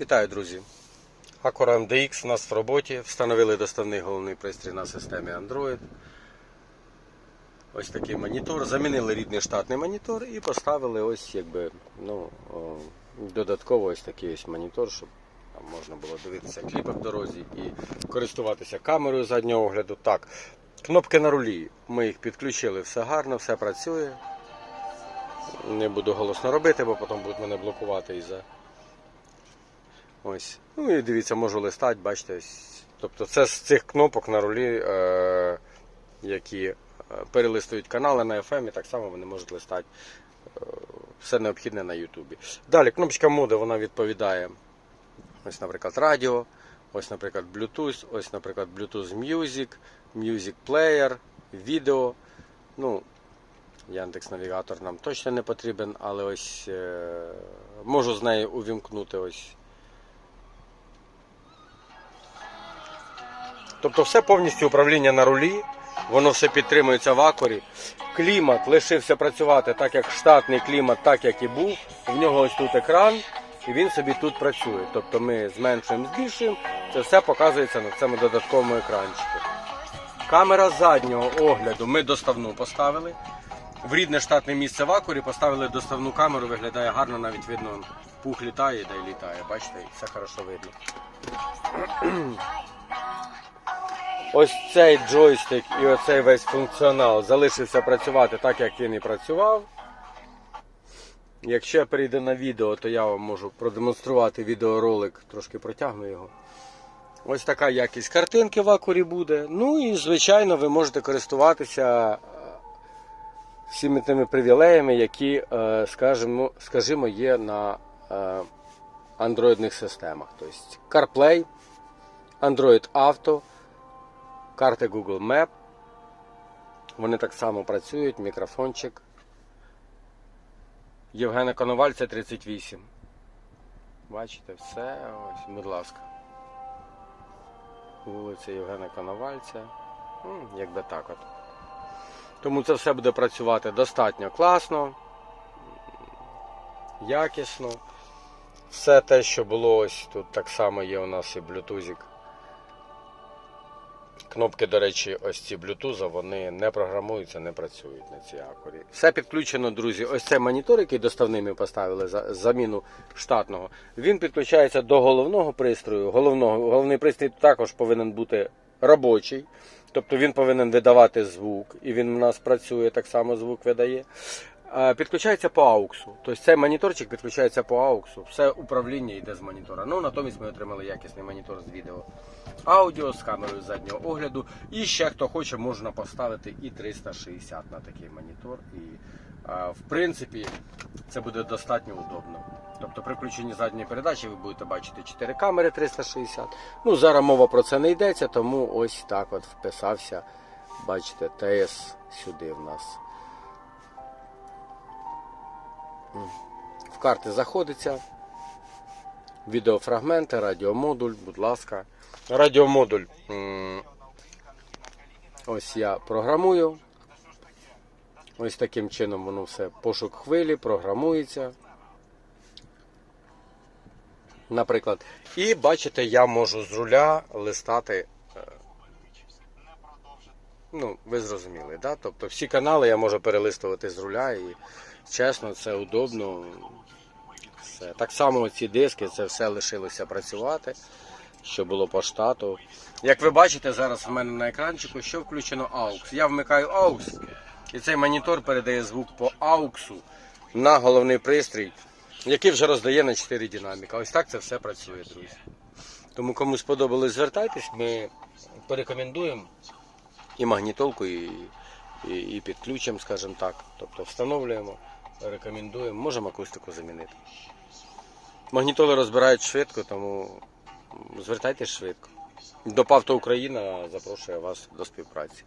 Вітаю, друзі! Acura MDX у нас в роботі. Встановили доставний головний пристрій на системі Android. Ось такий монітор. Замінили рідний штатний монітор і поставили ось якби, ну, додатково ось такий ось монітор, щоб можна було дивитися кліпи в дорозі і користуватися камерою заднього огляду. Так, кнопки на рулі. Ми їх підключили, все гарно, все працює. Не буду голосно робити, бо потім будуть мене блокувати із-за. Ось. Ну і дивіться, можу листати, бачите. Тобто це з цих кнопок на рулі, е, які е, перелистують канали на FM, і так само вони можуть листати е, все необхідне на Ютубі. Далі кнопочка моди вона відповідає. Ось, наприклад, радіо, ось, наприклад, Bluetooth, ось, наприклад, Bluetooth Music, Music Player, відео. Ну, Яндекс Навігатор нам точно не потрібен, але ось е, можу з нею увімкнути ось. Тобто все повністю управління на рулі, воно все підтримується в акорі. Клімат лишився працювати так, як штатний клімат, так як і був. В нього ось тут екран, і він собі тут працює. Тобто ми зменшуємо, збільшуємо, це все показується на цьому додатковому екранчику. Камера заднього огляду ми доставну поставили. В рідне штатне місце в акурі поставили доставну камеру, виглядає гарно, навіть видно, пух літає, да й літає. Бачите, все хорошо видно. Ось цей джойстик і оцей весь функціонал залишився працювати так, як він і працював. Якщо я перейду на відео, то я вам можу продемонструвати відеоролик, трошки протягну його. Ось така якість картинки в акурі буде. Ну і, звичайно, ви можете користуватися е, всіми тими привілеями, які, е, скажімо, скажімо є на е, андроїдних системах. Тобто CarPlay, Android Auto, карти Google Map. Вони так само працюють, мікрофончик. Євгена Коновальця 38. Бачите, все, ось, будь ласка. Вулиця Євгена Коновальця. Якби так от. Тому це все буде працювати достатньо класно, якісно. Все те, що було ось тут так само є у нас і блютузик. Кнопки, до речі, ось ці Bluetooth, вони не програмуються, не працюють на цій акорі. Все підключено, друзі. Ось цей монітор, який доставний ми поставили за заміну штатного. Він підключається до головного пристрою. Головного, головний пристрій також повинен бути робочий. Тобто він повинен видавати звук, і він у нас працює, так само звук видає. Підключається по ауксу. Тобто цей моніторчик підключається по ауксу. Все управління йде з монітора. Ну натомість ми отримали якісний монітор з відео. Аудіо з камерою заднього огляду. І ще хто хоче, можна поставити і 360 на такий монітор. І в принципі це буде достатньо удобно. Тобто при включенні задньої передачі ви будете бачити 4 камери 360. Ну зараз мова про це не йдеться, тому ось так от вписався. Бачите, ТС сюди в нас. В карти заходиться. Відеофрагменти, радіомодуль, будь ласка. Радіомодуль. Ось я програмую. Ось таким чином воно все. Пошук хвилі, програмується. Наприклад. І бачите, я можу з руля листати. Ну, ви зрозуміли, да? Тобто всі канали я можу перелистувати з руля і чесно, це удобно. Все. Так само ці диски, це все лишилося працювати, що було по штату. Як ви бачите, зараз в мене на екранчику, що включено AUX. Я вмикаю AUX, і цей монітор передає звук по AUX на головний пристрій, який вже роздає на 4 динаміка. Ось так це все працює, друзі. Тому кому сподобалось, звертайтесь, ми порекомендуємо і магнітолку, і, і, і підключимо, скажімо так. Тобто встановлюємо, рекомендуємо, можемо акустику замінити. Магнітоли розбирають швидко, тому звертайтесь швидко. До Павто Україна запрошує вас до співпраці.